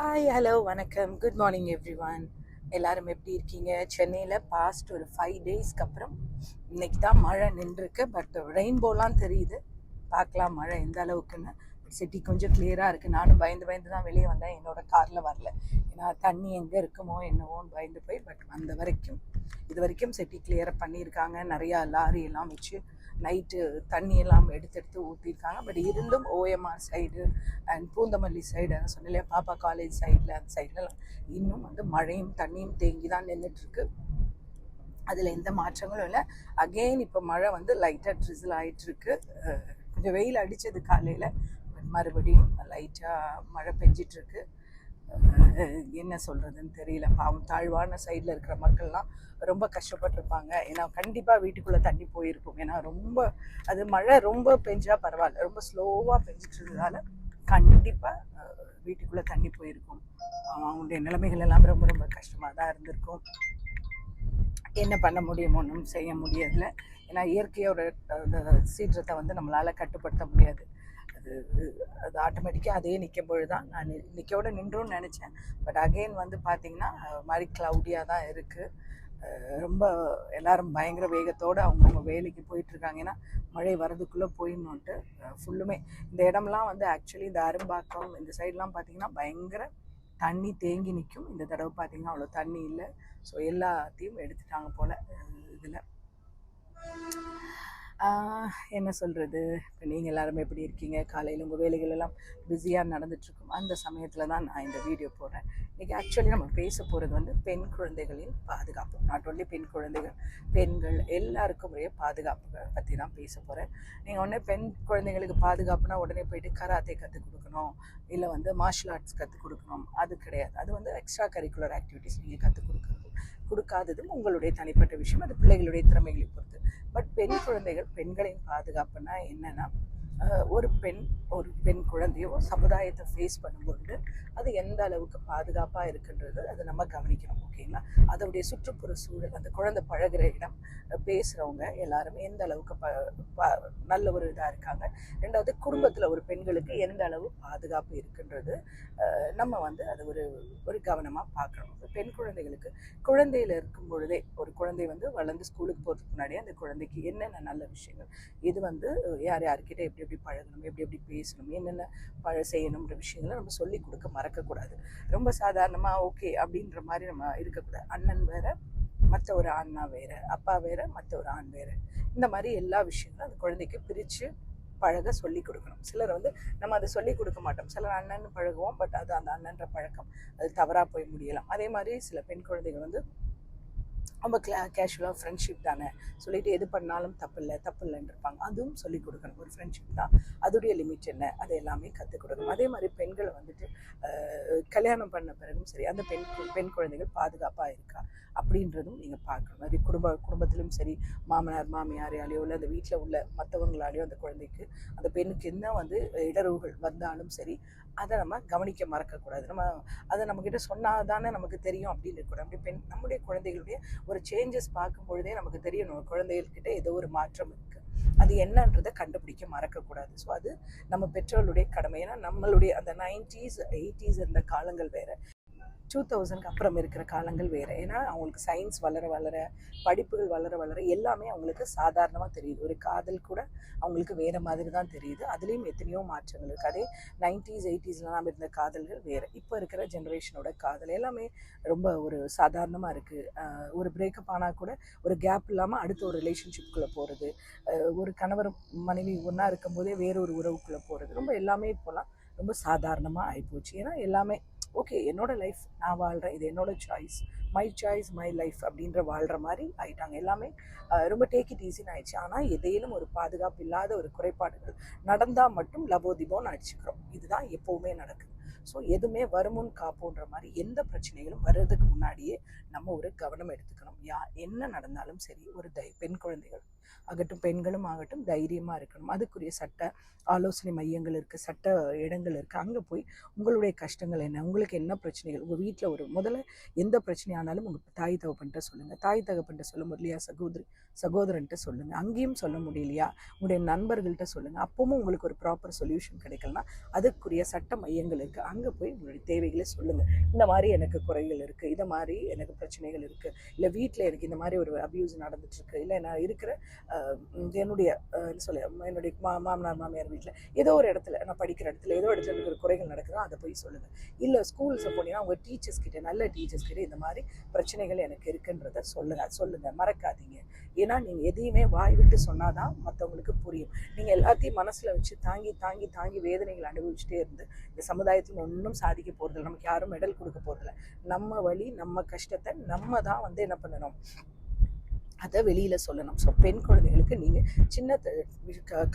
Hi hello வணக்கம். Good morning everyone எல்லாரும் எப்படி இருக்கீங்க? சென்னையில் பாஸ்ட் ஒரு ஃபைவ் டேஸ்க்கு அப்புறம் இன்னைக்கு தான் மழை நின்றுருக்கு. பட் ரெயின்போலாம் தெரியுது. பார்க்கலாம் மழை எந்த அளவுக்குன்னு. சிட்டி கொஞ்சம் கிளியராக இருக்குது நானும் பயந்து பயந்து தான் வெளியே வந்தேன். என்னோட காரில் வரல. ஏன்னா தண்ணி எங்கே இருக்குமோ என்னவோன்னு பயந்து போய் பட் வந்த வரைக்கும் இது வரைக்கும் சிட்டி கிளியராக பண்ணியிருக்காங்க. நிறையா லாரி எல்லாம் வச்சு நைட்டு தண்ணி எல்லாம் எடுத்து எடுத்து ஊற்றிருக்காங்க பட் இருந்தும் OMR side and Poonamallee side சொன்ன இல்லையா பாப்பா காலேஜ் சைடில் அந்த சைட்லலாம் இன்னும் வந்து மழையும் தண்ணியும் தேங்கி தான் நின்றுட்டுருக்கு அதில் எந்த மாற்றங்களும் இல்லை. அகெயின் இப்போ மழை வந்து லைட்டாக ட்ரிசில் ஆகிட்டுருக்கு கொஞ்சம் வெயில் அடித்தது காலையில் மறுபடியும் லைட்டாக மழை பெஞ்சிட்ருக்கு என்ன சொல்கிறதுன்னு தெரியல. பாவம் தாழ்வான சைடில் இருக்கிற மக்கள்லாம் ரொம்ப கஷ்டப்பட்டிருப்பாங்க. ஏன்னா கண்டிப்பாக வீட்டுக்குள்ளே தண்ணி போயிருக்கும். ஏன்னா ரொம்ப அது மழை ரொம்ப பெஞ்சால் பரவாயில்ல. ரொம்ப ஸ்லோவாக பெஞ்சிட்டு கண்டிப்பாக வீட்டுக்குள்ளே தண்ணி போயிருக்கும். அவங்களுடைய நிலைமைகள் எல்லாம் ரொம்ப ரொம்ப கஷ்டமாக தான் இருந்திருக்கும். என்ன பண்ண முடியும் ஒன்றும் செய்ய முடியல. ஏன்னா இயற்கையோட அந்த சீற்றத்தை வந்து நம்மளால் கட்டுப்படுத்த முடியாது. அது அது ஆட்டோமேட்டிக்காக அதே நிற்கும்பொழுது தான் நான் நிற்கோட நின்றுன்னு நினச்சேன். பட் அகெயின் வந்து பார்த்திங்கன்னா மாதிரி க்ளவுடியாக தான் இருக்குது ரொம்ப எல்லாரும் பயங்கர வேகத்தோடு அவங்கவுங்க வேலைக்கு போயிட்டுருக்காங்க. ஏன்னா மழை வரதுக்குள்ளே போயிடணுன்ட்டு ஃபுல்லுமே இந்த இடம்லாம் வந்து ஆக்சுவலி இந்த அரும்பாக்கம் இந்த சைட்லாம் பார்த்திங்கன்னா பயங்கர தண்ணி தேங்கி நிற்கும் இந்த தடவை பார்த்திங்கன்னா அவ்வளோ தண்ணி இல்லை. ஸோ எல்லாத்தையும் எடுத்துட்டாங்க போல் இதில். என்ன சொல்கிறது இப்போ நீங்கள் எல்லாருமே எப்படி இருக்கீங்க? காலையில் உங்கள் வேலைகள் எல்லாம் பிஸியாக நடந்துட்டுருக்கும். அந்த சமயத்தில் தான் நான் இந்த வீடியோ போடுறேன். இன்றைக்கி ஆக்சுவலி நம்ம பேச போகிறது வந்து பெண் குழந்தைகளின் பாதுகாப்பு. நாட் ஒன்லி பெண் குழந்தைகள் பெண்கள் எல்லாருக்கும் உரிய பாதுகாப்பு பற்றி தான் பேச போகிறேன் நீங்கள் உடனே பெண் குழந்தைங்களுக்கு பாதுகாப்புனா உடனே போயிட்டு கராத்தே கற்றுக் கொடுக்கணும். இல்லை வந்து மார்ஷியல் ஆர்ட்ஸ் கற்றுக் கொடுக்கணும். அது கிடையாது. அது வந்து எக்ஸ்ட்ரா கரிக்குலர் ஆக்டிவிட்டிஸ் நீங்கள் கற்றுக் கொடுக்கறது கொடுக்காததும் உங்களுடைய தனிப்பட்ட விஷயம். அது பிள்ளைகளுடைய திறமைகளை பொறுத்து. பட் பெண் குழந்தைகள் பெண்களின் பாதுகாப்புனா என்னன்னா ஒரு பெண் ஒரு பெண் குழந்தையோ சமுதாயத்தை ஃபேஸ் பண்ணும்பொழுது அது எந்த அளவுக்கு பாதுகாப்பாக இருக்குன்றது அதை நம்ம கவனிக்கணும் ஓகேங்களா அதோடைய சுற்றுப்புற சூழல் அந்த குழந்தை பழகிற இடம் பேசுகிறவங்க எல்லாருமே எந்த அளவுக்கு ப நல்ல ஒரு இதாக இருக்காங்க. ரெண்டாவது குடும்பத்தில் ஒரு பெண்களுக்கு எந்த அளவு பாதுகாப்பு இருக்குன்றது நம்ம வந்து அது ஒரு ஒரு கவனமாக பார்க்கணும். பெண் குழந்தைகளுக்கு குழந்தையில் இருக்கும் பொழுதே ஒரு குழந்தை வந்து வளர்ந்து ஸ்கூலுக்கு போகிறதுக்கு முன்னாடியே அந்த குழந்தைக்கு என்னென்ன நல்ல விஷயங்கள் இது வந்து யார் யார்கிட்ட எப்படி எப்படி பழகணும் எப்படி எப்படி பேசணும் என்னென்ன பழ செய்யணுன்ற விஷயங்களை நம்ம சொல்லி கொடுக்க மறக்கக்கூடாது. ரொம்ப சாதாரணமாக ஓகே அப்படின்ற மாதிரி நம்ம இருக்கக்கூடாது. அண்ணன் வேற மற்ற ஒரு அண்ணா வேற அப்பா வேற மற்ற ஒரு ஆண் வேற. இந்த மாதிரி எல்லா விஷயங்களும் அந்த குழந்தைக்கு பிரித்து பழக சொல்லி கொடுக்கணும். சிலர் வந்து நம்ம அதை சொல்லி கொடுக்க மாட்டோம். சிலர் அண்ணன் பழகுவோம் பட் அது அந்த அண்ணன்ற பழக்கம் அது தவறாக போய் முடியலாம். அதே மாதிரி சில பெண் குழந்தைகள் வந்து ரொம்ப கிளா கேஷுவலாக ஃப்ரெண்ட்ஷிப் தானே? சொல்லிட்டு எது பண்ணாலும் தப்பு இல்லை தப்பு இல்லைன்னு இருப்பாங்க அதுவும் சொல்லிக் கொடுக்கணும். ஒரு ஃப்ரெண்ட்ஷிப் தான். அதோடைய லிமிட் என்ன? அதை எல்லாமே கற்றுக் கொடுக்கணும். அதே மாதிரி பெண்களை வந்துட்டு கல்யாணம் பண்ண பிறகும் சரி அந்த பெண் பெண் குழந்தைகள் பாதுகாப்பாக இருக்கா? அப்படின்றதும் நீங்கள் பார்க்கணும். அது குடும்ப குடும்பத்திலும் சரி மாமனார் மாமியாரையாலேயோ இல்லை அந்த வீட்டில் உள்ள மற்றவங்களாலேயோ அந்த குழந்தைக்கு அந்த பெண்ணுக்கு என்ன வந்து இடர்வுகள் வந்தாலும் சரி அதை நம்ம கவனிக்க மறக்கக்கூடாது. நம்ம அதை நம்மக்கிட்ட சொன்னால் தானே நமக்கு தெரியும் அப்படின்னு இருக்கக்கூடாது. அப்படி பெண் நம்முடைய குழந்தைகளுடைய ஒரு சேஞ்சஸ் பார்க்கும் பொழுதே நமக்கு தெரியும் நம்ம குழந்தைகள்கிட்ட ஏதோ ஒரு மாற்றம் இருக்குது அது என்னன்றதை கண்டுபிடிக்க மறக்கக்கூடாது. ஸோ அது நம்ம பெற்றோர்களுடைய கடமை. ஏன்னா நம்மளுடைய அந்த நைன்டிஸ் எயிட்டிஸ் இருந்த காலங்கள் வேறு. டூ தௌசண்ட்க்கு அப்புறம் இருக்கிற காலங்கள் வேறு. ஏன்னா அவங்களுக்கு சயின்ஸ் வளர வளர படிப்புகள் வளர வளர எல்லாமே அவங்களுக்கு சாதாரணமாக தெரியுது. ஒரு காதல் கூட அவங்களுக்கு வேறு மாதிரி தான் தெரியுது. அதுலேயும் எத்தனையோ மாற்றங்கள் இருக்குது அதே நைன்டிஸ் எயிட்டிஸ்லாம் இருந்த காதல்கள் வேறு. இப்போ இருக்கிற ஜென்ரேஷனோட காதல் எல்லாமே ரொம்ப ஒரு சாதாரணமாக இருக்குது ஒரு பிரேக்கப் ஆனால் கூட ஒரு கேப் இல்லாமல் அடுத்த ஒரு ரிலேஷன்ஷிப்குள்ளே போகிறது ஒரு கணவர் மனைவி ஒன்றா இருக்கும் போதே வேற ஒரு உறவுக்குள்ளே போகிறது ரொம்ப எல்லாமே இப்போலாம் ரொம்ப சாதாரணமாக ஆகிப்போச்சு ஏன்னா எல்லாமே ஓகே என்னோட லைஃப் நான் வாழ்கிறேன் இது என்னோட choice my choice my life அப்படின்ற வாழ்கிற மாதிரி ஆயிட்டாங்க. எல்லாமே ரொம்ப டேக் இட் ஈஸின்னு ஆயிடுச்சு. ஆனால் எதையிலும் ஒரு பாதுகாப்பு இல்லாத ஒரு குறைபாடுகள் நடந்தால் மட்டும் லபோதிபோன்னு அடிச்சுக்கிறோம். இதுதான் எப்போவுமே நடக்குது. ஸோ எதுவுமே வருமுன் காப்போன்ற மாதிரி எந்த பிரச்சனைகளும் வர்றதுக்கு முன்னாடியே நம்ம ஒரு கவனம் எடுத்துக்கணும். யா என்ன நடந்தாலும் சரி ஒரு தை பெண் குழந்தைகள் ஆகட்டும் பெண்களும் ஆகட்டும் தைரியமாக இருக்கணும். அதுக்குரிய சட்ட ஆலோசனை மையங்கள் இருக்குது சட்ட இடங்கள் இருக்குது அங்கே போய் உங்களுடைய கஷ்டங்கள் என்ன உங்களுக்கு என்ன பிரச்சனைகள் உங்கள் வீட்டில் ஒரு முதல்ல எந்த பிரச்சனையானாலும் உங்கள் தாய் தகப்பன்ட்ட சொல்லுங்கள் தாய் தகப்பன்ட்ட சொல்ல முடியலையா சகோதரி சகோதரன்ட்ட சொல்லுங்கள் அங்கேயும் சொல்ல முடியலையா உங்களுடைய நண்பர்கள்ட்ட சொல்லுங்கள் அப்பவும் உங்களுக்கு ஒரு ப்ராப்பர் சொல்யூஷன் கிடைக்கலனா அதுக்குரிய சட்ட மையங்கள் இருக்குது அங்கே போய் உங்களுடைய தேவைகளை சொல்லுங்கள் இந்த மாதிரி எனக்கு குறைகள் இருக்குது இதை மாதிரி எனக்கு பிரச்சனைகள் இருக்குது இல்லை வீட்டில் எனக்கு இந்த மாதிரி ஒரு அபியூஸ் நடந்துட்டுருக்கு. இல்லை நான் இருக்கிற என்னுடைய என்ன சொல்ல என்னுடைய மா மாமனார் மாமியார் வீட்டில் ஏதோ ஒரு இடத்துல நான் படிக்கிற இடத்துல ஏதோ இடத்துல எனக்கு ஒரு குறைகள் நடக்குதோ அதை போய் சொல்லுங்கள் இல்லை ஸ்கூல்ஸை போனீங்கன்னா உங்கள் டீச்சர்ஸ் கிட்ட நல்ல டீச்சர்ஸ் கிட்ட இந்த மாதிரி பிரச்சனைகள் எனக்கு இருக்குன்றத சொல்லுங்க சொல்லுங்கள் மறக்காதீங்க. ஏன்னா நீங்கள் எதையுமே வாய் விட்டு சொன்னாதான் மற்றவங்களுக்கு புரியும். நீங்கள் எல்லாத்தையும் மனசில் வச்சு தாங்கி தாங்கி தாங்கி வேதனைகள் அனுபவிச்சுட்டே இருந்து இந்த சமுதாயத்தில் ஒன்றும் சாதிக்க போகிறதில்ல நமக்கு யாரும் மெடல் கொடுக்க போகிறதில்ல நம்ம வழி நம்ம கஷ்டத்தை நம்ம தான் வந்து என்ன பண்ணணும்? அதை வெளியில் சொல்லணும். ஸோ பெண் குழந்தைகளுக்கு நீங்கள் சின்ன த-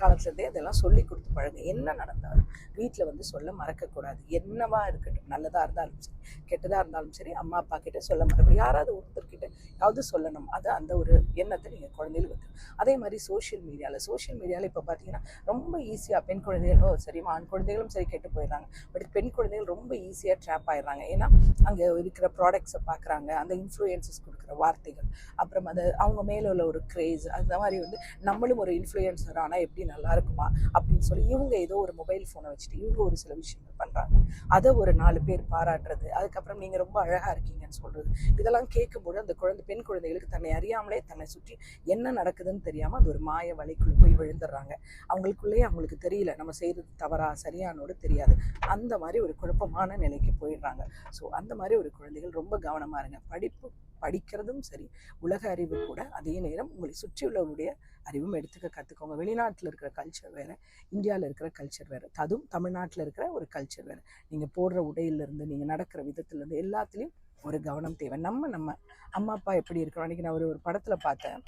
காலத்துலேருந்தே அதெல்லாம் சொல்லி கொடுத்து பழங்க என்ன நடந்தாலும் வீட்டில் வந்து சொல்ல மறக்கக்கூடாது. என்னவா இருக்கட்டும் நல்லதாக இருந்தாலும் சரி கெட்டதாக இருந்தாலும் சரி அம்மா அப்பா கிட்ட சொல்ல மறக்கணும் யாராவது ஒருத்தர்கிட்ட யாவது சொல்லணும். அது அந்த ஒரு எண்ணத்தை நீங்கள் குழந்தைகளுக்கு வந்து அதே மாதிரி சோஷியல் மீடியாவில் சோஷியல் மீடியாவில் இப்போ பார்த்தீங்கன்னா ரொம்ப ஈஸியாக பெண் குழந்தைகளும் சரி ஆண் குழந்தைகளும் சரி கெட்டு போயிடுறாங்க. பட் பெண் குழந்தைகள் ரொம்ப ஈஸியாக ட்ராப் ஆயிடுறாங்க. ஏன்னா அங்கே இருக்கிற ப்ராடக்ட்ஸை பார்க்குறாங்க அந்த இன்ஃப்ளூயன்சஸ் கொடுக்குற வார்த்தைகள் அப்புறம் அதை அவங்க அவங்க மேலே உள்ள ஒரு க்ரேஸ் அந்த மாதிரி வந்து நம்மளும் ஒரு இன்ஃப்ளூயன்சர் ஆனால் எப்படி நல்லா இருக்குமா அப்படின்னு சொல்லி இவங்க ஏதோ ஒரு மொபைல் ஃபோனை வச்சுட்டு இவங்க ஒரு சில விஷயங்கள் பண்ணுறாங்க அதை ஒரு நாலு பேர் பாராட்டுறது அதுக்கப்புறம் நீங்கள் ரொம்ப அழகாக இருக்கீங்கன்னு சொல்கிறது இதெல்லாம் கேட்கும்போது அந்த குழந்தை பெண் குழந்தைகளுக்கு தன்னை அறியாமலே தன்னை சுற்றி என்ன நடக்குதுன்னு தெரியாமல் அது ஒரு மாய வலைக்குள்ள போய் விழுந்துடுறாங்க. அவங்களுக்குள்ளேயே அவங்களுக்கு தெரியல நம்ம செய்கிறது தவறா சரியானோடு தெரியாது. அந்த மாதிரி ஒரு குழப்பமான நிலைக்கு போயிடுறாங்க. ஸோ அந்த மாதிரி ஒரு குழந்தைகள் ரொம்ப கவனமாக இருங்க. படிப்பு படிக்கிறதும் சரி உலக அறிவு கூட அதே நேரம் உங்களை சுற்றியுள்ளவருடைய அறிவும் எடுத்துக்க கற்றுக்கோங்க வெளிநாட்டில் இருக்கிற கல்ச்சர் வேறு இந்தியாவில் இருக்கிற கல்ச்சர் வேறு அதுவும் தமிழ்நாட்டில் இருக்கிற ஒரு கல்ச்சர் வேறு. நீங்கள் போடுற உடையிலேருந்து நீங்கள் நடக்கிற விதத்துலேருந்து எல்லாத்துலேயும் ஒரு கவனம் தேவை. நம்ம நம்ம அம்மா அப்பா எப்படி இருக்கிறோம் அன்றைக்கி நான் ஒரு ஒரு படத்தில் பார்த்தேன்.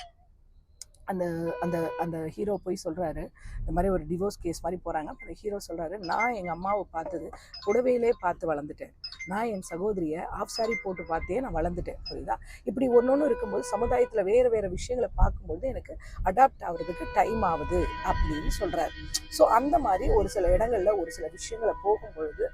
அந்த அந்த அந்த ஹீரோ போய் சொல்கிறாரு இந்த மாதிரி ஒரு டிவோர்ஸ் கேஸ் மாதிரி போகிறாங்க அந்த ஹீரோ சொல்கிறாரு நான் எங்கள் அம்மாவை பார்த்தது புடவையிலே பார்த்து வளர்ந்துட்டேன். நான் என் சகோதரியை ஆஃப் சாரி போட்டு பார்த்தே நான் வளர்ந்துட்டேன். புரியுதா? இப்படி ஒன்று ஒன்று இருக்கும்போது சமுதாயத்தில் வேறு வேறு விஷயங்களை பார்க்கும்போது எனக்கு அடாப்ட் ஆகிறதுக்கு டைம் ஆகுது அப்படின்னு சொல்கிறாரு ஸோ அந்த மாதிரி ஒரு சில இடங்களில் ஒரு சில விஷயங்களை போகும்பொழுது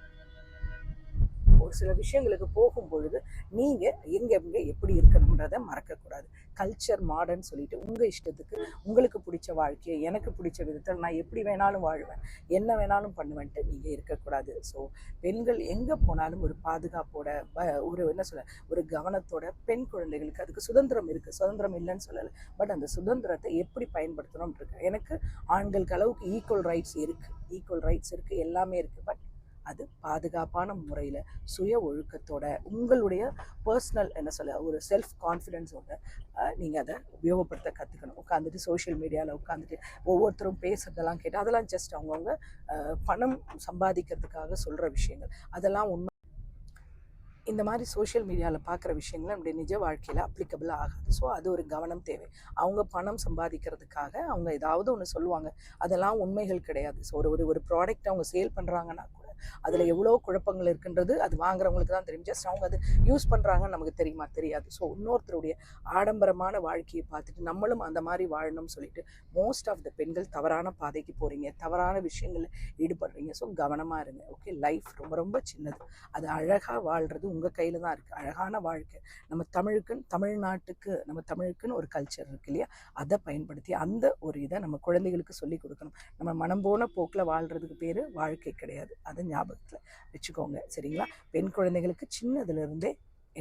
ஒரு சில விஷயங்களுக்கு போகும் பொழுது நீங்கள் எங்கே எங்கே எப்படி இருக்கணுன்றதை மறக்கக்கூடாது. கல்ச்சர் மாடர்ன் சொல்லிட்டு உங்கள் இஷ்டத்துக்கு உங்களுக்கு பிடிச்ச வாழ்க்கையை எனக்கு பிடிச்ச விதத்தில் நான் எப்படி வேணாலும் வாழ்வேன் என்ன வேணாலும் பண்ணுவேன்ட்டு நீங்கள் இருக்கக்கூடாது. ஸோ பெண்கள் எங்கே போனாலும் ஒரு பாதுகாப்போட ப- ஒரு என்ன சொல்ல ஒரு கவனத்தோட பெண் குழந்தைகளுக்கு அதுக்கு சுதந்திரம் இருக்குது சுதந்திரம் இல்லைன்னு சொல்லலை. பட் அந்த சுதந்திரத்தை எப்படி பயன்படுத்தணும்னு இருக்கு. எனக்கு ஆண்களுக்கு அளவுக்கு ஈக்குவல் ரைட்ஸ் இருக்குது ஈக்குவல் ரைட்ஸ் இருக்குது எல்லாமே இருக்குது பட் அது பாதுகாப்பான முறையில் சுய ஒழுக்கத்தோட உங்களுடைய பர்சனல் என்ன சொல்ல ஒரு செல்ஃப் கான்ஃபிடென்ஸோட நீங்கள் அதை உபயோகப்படுத்த கற்றுக்கணும் உட்காந்துட்டு சோஷியல் மீடியாவில் உட்காந்துட்டு ஒவ்வொருத்தரும் பேசுறதெல்லாம் கேட்டு அதெல்லாம் ஜஸ்ட் அவங்கவுங்க பணம் சம்பாதிக்கிறதுக்காக சொல்கிற விஷயங்கள். அதெல்லாம் உண்மை. இந்த மாதிரி சோஷியல் மீடியாவில் பார்க்குற விஷயங்கள் நம்முடைய நிஜ வாழ்க்கையில் அப்ளிகபிள் ஆகாது. ஸோ அது ஒரு கவனம் தேவை. அவங்க பணம் சம்பாதிக்கிறதுக்காக அவங்க ஏதாவது ஒன்று சொல்லுவாங்க. அதெல்லாம் உண்மைகள் கிடையாது. ஸோ ஒரு ஒரு ஒரு ப்ராடக்ட் அவங்க சேல் பண்ணுறாங்கன்னா கூட அதில் எவ்வளோ குழப்பங்கள் இருக்குன்றது அது வாங்குறவங்களுக்கு தான் தெரியும். ஜஸ்ட் அவங்க அது யூஸ் பண்ணுறாங்கன்னு நமக்கு தெரியுமா? தெரியாது. ஸோ இன்னொருத்தருடைய ஆடம்பரமான வாழ்க்கையை பார்த்துட்டு நம்மளும் அந்த மாதிரி வாழணும்னு சொல்லிட்டு மோஸ்ட் ஆஃப் த பெண்கள் தவறான பாதைக்கு போகிறீங்க தவறான விஷயங்களில் ஈடுபடுறீங்க. ஸோ கவனமாக இருங்க. ஓகே லைஃப் ரொம்ப ரொம்ப சின்னது. அது அழகாக வாழ்கிறது உங்கள் கையில் தான் இருக்குது அழகான வாழ்க்கை. நம்ம தமிழுக்குன்னு தமிழ்நாட்டுக்கு நம்ம தமிழுக்குன்னு ஒரு கல்ச்சர் இருக்கு இல்லையா? அதை பயன்படுத்தி அந்த ஒரு இதை நம்ம குழந்தைகளுக்கு சொல்லி கொடுக்கணும். நம்ம மனம் போன போக்கில் வாழ்கிறதுக்கு பேர் வாழ்க்கை கிடையாது. அதை ஞாபகத்தில் வச்சுக்கோங்க சரிங்களா? பெண் குழந்தைகளுக்கு சின்னதுலேருந்தே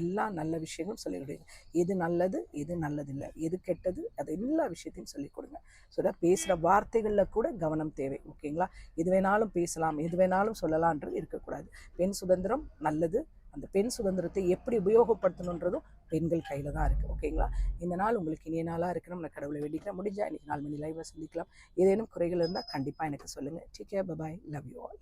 எல்லா நல்ல விஷயங்களும் சொல்லிக் கொடுங்க. எது நல்லது எது நல்லதில்லை எது கெட்டது அது எல்லா விஷயத்தையும் சொல்லிக் கொடுங்க. ஸோ that பேசுகிற வார்த்தைகளில் கூட கவனம் தேவை ஓகேங்களா? எது வேணாலும் பேசலாம் எது வேணாலும் சொல்லலான்றது இருக்கக்கூடாது. பெண் சுதந்திரம் நல்லது. அந்த பெண் சுதந்திரத்தை எப்படி உபயோகப்படுத்தணுன்றதும் பெண்கள் கையில் தான் இருக்குது ஓகேங்களா? இந்த நாள் உங்களுக்கு இனிய நாளாக இருக்கணும். நான் கடவுளை வேண்டிக்கிறேன். முடிஞ்சால் இன்னைக்கு நாலு மணி லைவாக சந்திக்கலாம். ஏதேனும் குறைகள் இருந்தால் கண்டிப்பாக எனக்கு சொல்லுங்கள் take care bye bye love you all